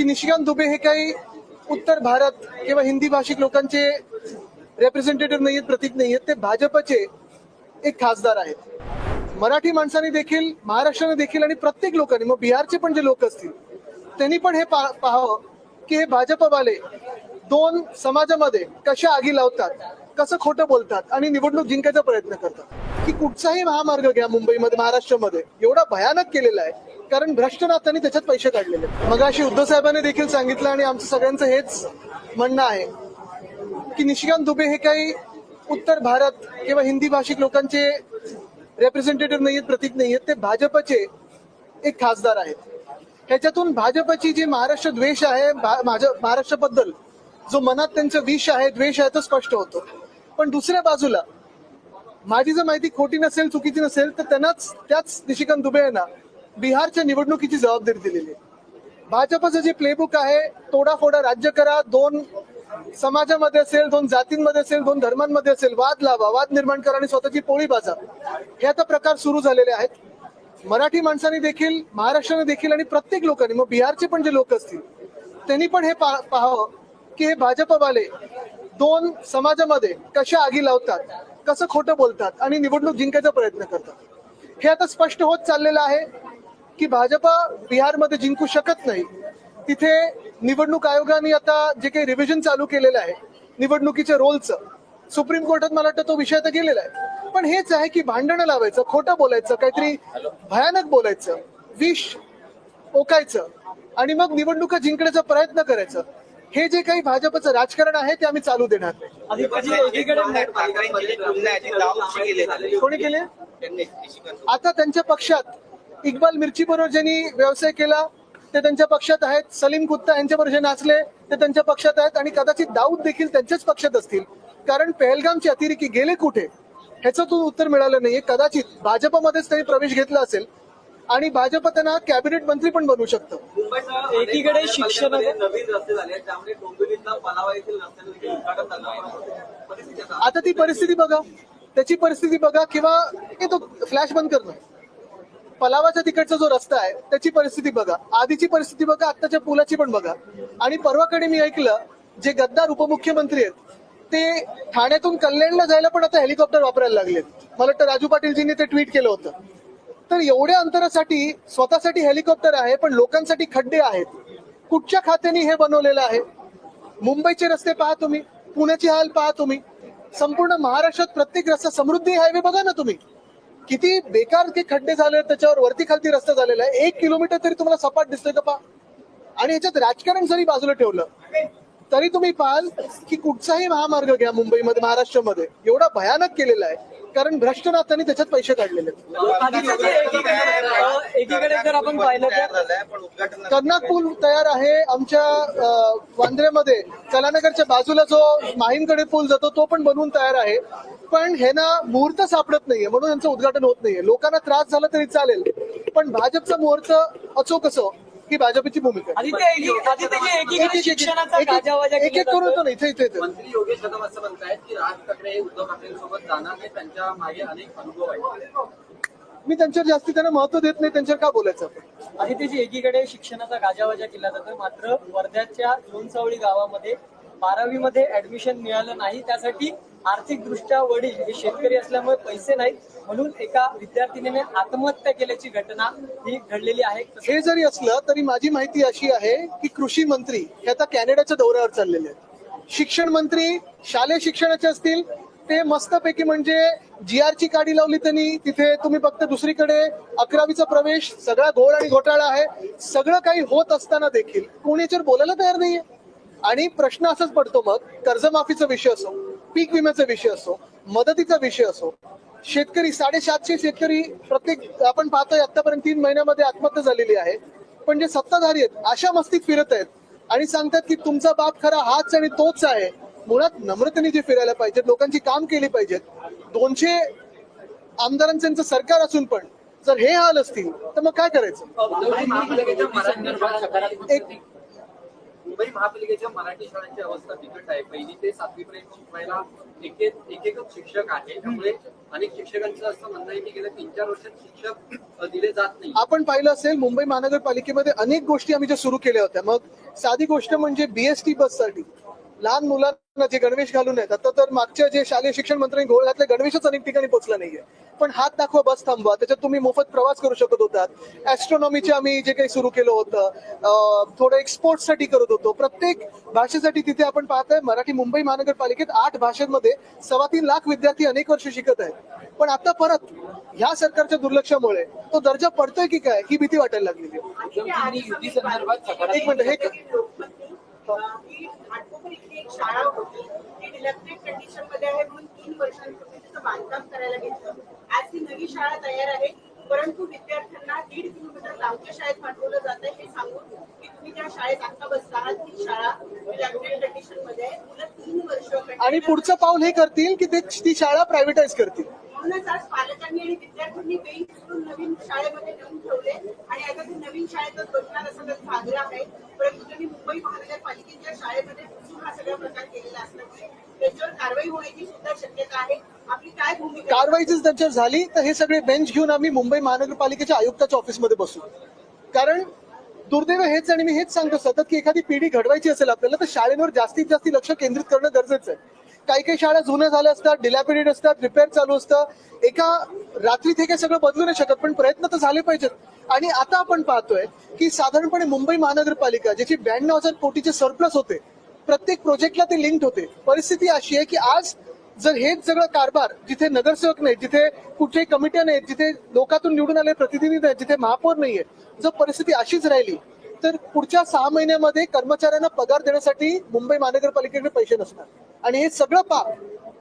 की निशिकांत दुबे हे काही उत्तर भारत किंवा हिंदी भाषिक लोकांचे रेप्रेझेंटेटिव्ह नाहीयेत प्रतीक नाहीयेत. ते भाजपचे एक खासदार आहेत. मराठी माणसांनी देखील महाराष्ट्राने देखील आणि प्रत्येक लोकांनी मग बिहारचे पण जे लोक असतील त्यांनी पण हे पा- पाहावं की हे भाजपवाले दोन समाजामध्ये कशा आगी लावतात कसं खोटं बोलतात आणि निवडणूक जिंकायचा प्रयत्न करतात. की कुठचाही महामार्ग घ्या मुंबईमध्ये महाराष्ट्रामध्ये. एवढा भयानक केलेला आहे. कारण भ्रष्टनाथांनी त्याच्यात पैसे काढलेले मग अशी उद्धव साहेबांनी देखील सांगितलं आणि आमचं सगळ्यांचं हेच म्हणणं आहे की निशिकांत दुबे हे काही उत्तर भारत किंवा हिंदी भाषिक लोकांचे रेप्रेझेंटेटिव्ह नाहीयेत प्रतीक नाहीयेत. ते भाजपचे एक खासदार आहेत. ह्याच्यातून भाजपची जी महाराष्ट्र द्वेष आहे भा- माझ्या महाराष्ट्राबद्दल जो मनात त्यांचं विष आहे द्वेष आहे तो स्पष्ट होतो. पण दुसऱ्या बाजूला माझी जर माहिती खोटी नसेल चुकीची नसेल तर त्यांनाच त्याच निशिकांत दुबे यांना बिहारच्या निवडणुकीची जबाबदारी दिलेली आहे. भाजपचं जे प्लेबुक आहे तोडाफोडा राज्य करा दोन समाजामध्ये असेल दोन जातींमध्ये असेल दोन धर्मांमध्ये असेल वाद लावा वाद निर्माण करा आणि स्वतःची पोळी बाजा हे आता प्रकार सुरू झालेले आहेत. मराठी माणसांनी देखील महाराष्ट्राने देखील आणि प्रत्येक लोकांनी मग बिहारचे पण जे लोक असतील त्यांनी पण हे पाहावं की हे भाजपवाले दोन समाजामध्ये कशा आगी लावतात कसं खोटं बोलतात आणि निवडणूक जिंकायचा प्रयत्न करतात. हे आता स्पष्ट होत चाललेलं आहे. की भाजपा बिहारमध्ये जिंकू शकत नाही. तिथे निवडणूक आयोगाने आता जे काही रिव्हिजन चालू केलेलं आहे निवडणुकीच्या रोलचं सुप्रीम कोर्टात मला वाटतं तो विषय आता गेलेला आहे. पण हेच आहे की भांडणं लावायचं खोटं बोलायचं काहीतरी भयानक बोलायचं विष ओकायचं आणि मग निवडणुका जिंकण्याचा प्रयत्न करायचं. हे जे काही भाजपचं राजकारण आहे ते आम्ही चालू देणार कोणी केले? आता त्यांच्या पक्षात इक्बाल मिर्ची बरोबर ज्यांनी व्यवसाय केला ते त्यांच्या पक्षात आहेत. सलीम कुत्ता यांच्याबरोबर जे नाचले ते त्यांच्या पक्षात आहेत. आणि कदाचित दाऊद देखील त्यांच्याच पक्षात असतील. कारण पहलगामचे अतिरेकी गेले कुठे? ह्याचं तू उत्तर मिळालं नाहीये. कदाचित भाजपमध्येच त्यांनी प्रवेश घेतला असेल. आणि भाजप त्यांना कॅबिनेट मंत्री पण बनवू शकतं. एकीकडे शिक्षण नवीन रस्ते झाले त्यामुळे आता आता ती परिस्थिती बघा. त्याची परिस्थिती बघा किंवा हे तो फ्लॅश बंद करणं पलावाच्या तिकडचा जो रस्ता आहे त्याची परिस्थिती बघा. आधीची परिस्थिती बघा आत्ताच्या पुलाची पण बघा. आणि परवाकडे मी ऐकलं जे गद्दार उपमुख्यमंत्री आहेत ते ठाण्यातून कल्याणला जायला पण आता हेलिकॉप्टर वापरायला लागलेत. मला वाटतं राजू पाटीलजींनी ते ट्विट केलं होतं. तर एवढ्या अंतरासाठी स्वतःसाठी हेलिकॉप्टर आहे पण लोकांसाठी खड्डे आहेत. कुठच्या खात्याने हे बनवलेलं आहे? मुंबईचे रस्ते पहा तुम्ही पुण्याची हाल पहा तुम्ही. संपूर्ण महाराष्ट्रात प्रत्येक रस्ता समृद्धी हायवे बघा ना तुम्ही. किती बेकार ते खड्डे झाले त्याच्यावर वरती खालती रस्ता झालेला आहे. एक किलोमीटर तरी तुम्हाला सपाट दिसतोय का पा आणि याच्यात राजकारण जरी बाजूला ठेवलं तरी तुम्ही पाहाल की कुठचाही महामार्ग घ्या मुंबईमध्ये महाराष्ट्रामध्ये. एवढा भयानक केलेला आहे. कारण भ्रष्टनाथांनी त्याच्यात पैसे काढलेले एकीकडे जर आपण पाहिलं तर कर्नाक पूल तयार आहे. आमच्या अ, वांद्र्यामध्ये कलानगरच्या बाजूला जो माहीमकडे पूल जातो तो पण बनवून तयार आहे. पण हे ना मुहूर्त सापडत नाहीये म्हणून यांचं उद्घाटन होत नाहीये. लोकांना त्रास झाला तरी चालेल. पण भाजपचा मुहूर्त असो ही भाजपची भूमिका आहे. एकी- एक- करून. येतो ना इथे इथे इथे मंत्री योगेश कदम असं म्हणतायत की राज ठाकरे हे उद्धव ठाकरेंसोबत जाणार नाही त्यांच्या मागे अनेक अनुभव आहेत मी त्यांच्यावर जास्ती त्यांना महत्त्व देत नाही त्यांच्यावर का बोलायचं आपण आदित्यजी एकीकडे शिक्षणाचा गाजावाजा केला जातो मात्र वर्ध्याच्या लोणसावळी गावामध्ये बारावी मध्ये ऍडमिशन मिळालं नाही त्यासाठी आर्थिक दृष्ट्या वडील हे शेतकरी असल्यामुळे पैसे नाहीत. म्हणून एका विद्यार्थिनीने आत्महत्या केल्याची घटना ही घडलेली आहे. हे जरी असलं तरी माझी माहिती अशी आहे की कृषी मंत्री हे आता कॅनडाच्या दौऱ्यावर चाललेले आहेत. शिक्षण मंत्री शालेय शिक्षणाचे असतील ते मस्तपैकी म्हणजे जी ची काडी लावली त्यांनी. तिथे तुम्ही फक्त दुसरीकडे अकरावीचा प्रवेश सगळा घोळ आणि घोटाळा आहे. सगळं काही होत असताना देखील कोणी याच्यावर बोलायला तयार नाहीये. आणि प्रश्न असाच पडतो मग कर्जमाफीचा विषय असो पीक विम्याचा विषय असो मदतीचा विषय असो शेतकरी साडेसातशे शेतकरी प्रत्येक आपण पाहतोय आतापर्यंत तीन महिन्यामध्ये आत्महत्या झालेली आहे. पण जे सत्ताधारी आहेत अशा मस्तीत फिरत आहेत आणि सांगतात की तुमचा बाप खरा हाच आणि तोच आहे. मुळात नम्रतेने जे फिरायला पाहिजेत लोकांची काम केली पाहिजेत. दोनशे आमदारांचं सरकार असून पण जर हे हाल असतील तर मग काय करायचं? एक मुंबई महापालिकेच्या मराठी शाळांची अवस्था बिकट आहे. पहिली ते सातवी पर्यंत शिकवायला एक एक एकच शिक्षक आहे. त्यामुळे अनेक शिक्षकांचं असं म्हणणं आहे की गेल्या तीन चार वर्षात शिक्षक दिले जात नाही. आपण पाहिलं असेल मुंबई महानगरपालिकेमध्ये अनेक गोष्टी आम्ही ज्या सुरू केल्या होत्या. मग साधी गोष्ट म्हणजे बीएसटी बससाठी लहान मुलांना जे गणवेश घालून आहेत आता तर मागच्या जे शालेय शिक्षण मंत्र्यांनी घोळ घातले गणवेशच अनेक ठिकाणी पोहोचला नाहीये. पण हात दाखवा बस थांबवा. त्याच्यात तुम्ही मोफत प्रवास करू शकत होतात. ऍस्ट्रॉनॉमीचे आम्ही जे काही सुरू केलं होतं थोडं एक्सपोर्टसाठी करत होतो. प्रत्येक भाषेसाठी तिथे आपण पाहताय मराठी मुंबई महानगरपालिकेत आठ भाषांमध्ये सव्वा तीन लाख विद्यार्थी अनेक वर्ष शिकत आहेत. पण आता परत ह्या सरकारच्या दुर्लक्षामुळे तो दर्जा पडतोय की काय ही भीती वाटायला लागलेली एक मिनिट हे ही घाटकोपर इथली एक शाळा होती ती डिलेक्टेड कंडिशनमध्ये आहे म्हणून तीन वर्षांपूर्वी तिचं बांधकाम करायला घेतलं आज ती नवी शाळा तयार आहे परंतु विद्यार्थ्यांना दीड किलोमीटर लांबच्या शाळेत पाठवलं जात आहे हे सांगून की तुम्ही त्या शाळेत आता बसता आहात ती शाळा डिलेक्टेड कंडिशनमध्ये आहे मुलं तीन वर्ष आणि पुढचं पाऊल हे करतील की ते ती शाळा प्रायव्हेटाईज करतील. म्हणूनच आज पालकांनी आणि विद्यार्थ्यांनी बेंच करून नवीन शाळेमध्ये नेऊन ठेवले. आणि आता ती नवीन शाळेतच बसणार असं त्यांचा आग्रह आहे. परंतु त्यांनी मुंबई त्यांच्या शाळेमध्ये घुसून हा सगळा प्रकार केलेला असल्यामुळे त्यांच्यावर कारवाई होण्याची सुद्धा शक्यता आहे. आपली काय भूमिका कारवाई जर त्यांच्यावर झाली तर हे सगळे बेंच घेऊन आम्ही मुंबई महानगरपालिकेच्या आयुक्ताच्या ऑफिसमध्ये बसू. कारण दुर्दैव हेच आणि मी हेच सांगतो सतत की एखादी पिढी घडवायची असेल आपल्याला तर शाळेवर जास्तीत जास्त लक्ष केंद्रित करणं गरजेचं आहे. काही काही शाळा जुन्या झाल्या असतात डिलॅपिडेट असतात रिपेअर चालू असतं. एका रात्रीत हे काही सगळं बदलू नाही शकत पण प्रयत्न तर झाले पाहिजेत. आणि आता आपण पाहतोय की साधारणपणे मुंबई महानगरपालिका ज्याची ब्याण्णव हजार कोटीचे सरप्लस होते प्रत्येक प्रोजेक्टला ते लिंक होते. परिस्थिती अशी आहे की आज जर हेच सगळं कारभार जिथे नगरसेवक नाहीत जिथे कुठल्याही कमिट्या नाहीत जिथे लोकातून निवडून आले प्रतिनिधी नाहीत जिथे महापौर नाहीये जर परिस्थिती अशीच राहिली तर पुढच्या सहा महिन्यामध्ये कर्मचाऱ्यांना पगार देण्यासाठी मुंबई महानगरपालिकेकडे पैसे नसणार. आणि हे सगळं पाप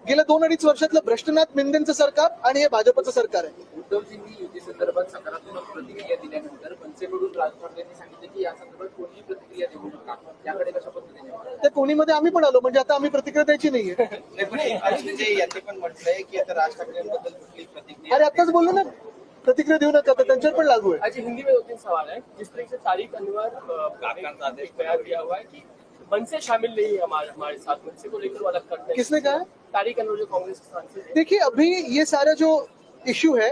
गेल्या दोन अडीच वर्षातलं भ्रष्टनाथ मिंदेंचं सरकार आणि हे भाजपचं सरकार आहे. उद्धवजींनी युती संदर्भात सकारात्मक प्रतिक्रिया दिल्यानंतर मनसेकडून राज ठाकरेंनी सांगितले की या संदर्भात कोणीही प्रतिक्रिया देऊ नका. याकडे कशा पद्धतीने? त्या कोणीमध्ये आम्ही पण आलो म्हणजे आता आम्ही प्रतिक्रिया द्यायची नाहीये. यांनी पण म्हटलंय की आता राज ठाकरेंबद्दल कुठली प्रतिक्रिया अरे आताच बोललो ना. प्रतिक्रिया देऊ नका तर त्यांच्यावर पण लागू आहे. आज हिंदी में दो तीन सवाल है जिस तरीके से तारीख अनवर बयान दिया हुआ है कि मनसे शामिल नहीं है हमारे हमारे साथ मनसे को लेकर अलग करते हैं। किसने कहा? तारीख अनवर जो कांग्रेस के सांसद देखिए अभी ये सारा जो इश्यू है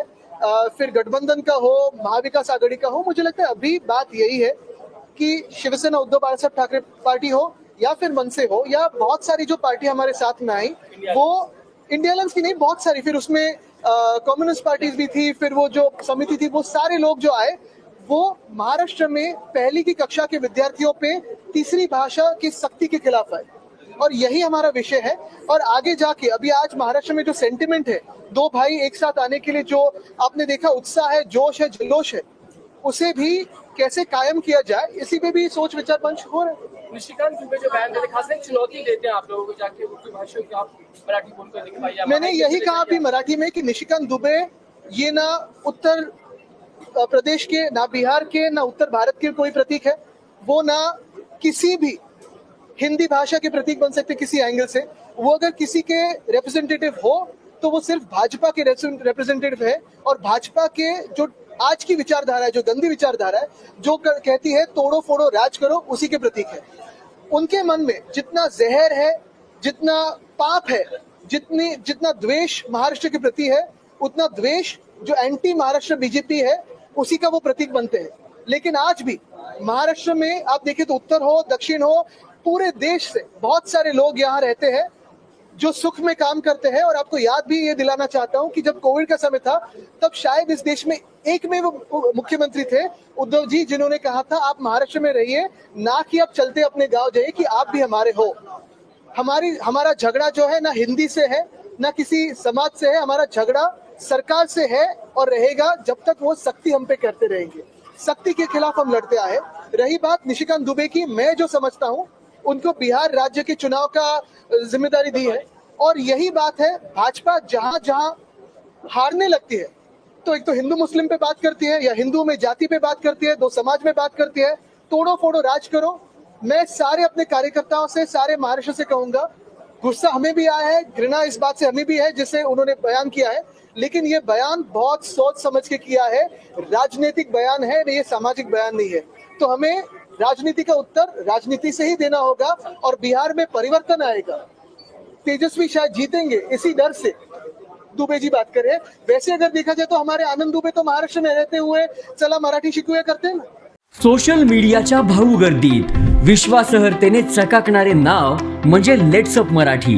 फिर गठबंधन का हो महाविकास आघाड़ी का हो मुझे लगता है अभी बात यही है कि शिवसेना उद्धव बाला साहब ठाकरे पार्टी हो या फिर मनसे हो या बहुत सारी जो पार्टी हमारे साथ में आई वो इंडिया अलायंस की नहीं बहुत सारी। फिर उसमें कम्युनिस्ट पार्टीज़ भी थी फिर वो जो समिति थी वो सारे लोग जो आए वो महाराष्ट्र में पहली की कक्षा के विद्यार्थियों पे तीसरी भाषा की सख्ती के खिलाफ आए। और यही हमारा विषय है। और आगे जाके अभी आज महाराष्ट्र में जो सेंटिमेंट है दो भाई एक साथ आने के लिए जो आपने देखा उत्साह है जोश है जल्लोश है उसे भी कैसे कायम किया जाए इसी पे भी सोच विचार मंच हो रहा है। निशिकांत दुबे जो बयान देते खास चुनौती देते हैं आप लोगों को जाके उर्दू भाषा की आप मराठी बोलकर मैंने यही कहा अभी मराठी में कि निशिकांत दुबे ये ना उत्तर प्रदेश के ना बिहार के ना उत्तर भारत के कोई प्रतीक है। वो ना किसी भी हिंदी भाषा के प्रतीक बन सकते किसी एंगल से। वो अगर किसी के रिप्रेजेंटेटिव हो तो वो सिर्फ़ भाजपा के रिप्रेजेंटेटिव है। और भाजपा के जो आज की विचारधारा है जो गंदी विचारधारा है जो कर, कहती है तोड़ो फोड़ो राज करो उसी के प्रतीक है। उनके मन में जितना जहर है जितना पाप है जितनी जितना द्वेष महाराष्ट्र के प्रति है उतना द्वेष जो एंटी महाराष्ट्र बीजेपी है उसी का वो प्रतीक बनते हैं। लेकिन आज भी महाराष्ट्र में आप देखिए तो उत्तर हो दक्षिण हो पूरे देश से बहुत सारे लोग यहाँ रहते हैं जो सुख में काम करते हैं और आपको याद भी ये दिलाना चाहता हूँ कि जब कोविड का समय था, तब शायद इस देश में एक में वो मुख्यमंत्री थे, उद्धव जी, जिन्होंने कहा था, आप महाराष्ट्र में रहिए, ना कि आप चलते अपने गाँव जाइए कि आप भी हमारे हो। हमारी, हमारा झगड़ा जो है ना हिंदी से है, ना किसी समाज से है, हमारा झगड़ा सरकार से है और रहेगा जब तक वो सख्ती हम पे करते रहेंगे। सख्ती के खिलाफ हम लड़ते आए रही बात निशिकांत दुबे की, मैं जो समझता हूँ उनको बिहार राज्य के चुनाव का ज़िम्मेदारी दी है। और यही बात है, भाजपा जहाँ जहाँ हारने लगती है तो एक तो हिंदू मुस्लिम पे बात करती है, या हिंदू में जाति पे बात करती है, दो समाज में बात करती है तोड़ो फोड़ो राज करो। मैं सारे अपने कार्यकर्ताओं से, सारे महाराष्ट्र से कहूँगा, गुस्सा हमें भी आया है, घृणा इस बात से हमें भी है, जिसे उन्होंने बयान किया है। लेकिन ये बयान बहुत सोच समझ के किया है, राजनीतिक बयान है, ये सामाजिक बयान नहीं है। तो हमें राजनीति का उत्तर राजनीति से ही देना होगा और बिहार में परिवर्तन आएगा। तेजस्वी शायद जीतेंगे इसी डर से। दुबे जी बात करें। वैसे अगर देखा जाए तो हमारे आनंद दुबे तो महाराष्ट्र में रहते हुए चला मराठी शिकवे करते ना सोशल मीडियाच्या भाऊ गर्दीत विश्वासहर्तेने चकाकणारे नाव म्हणजे लेट्सअप मराठी.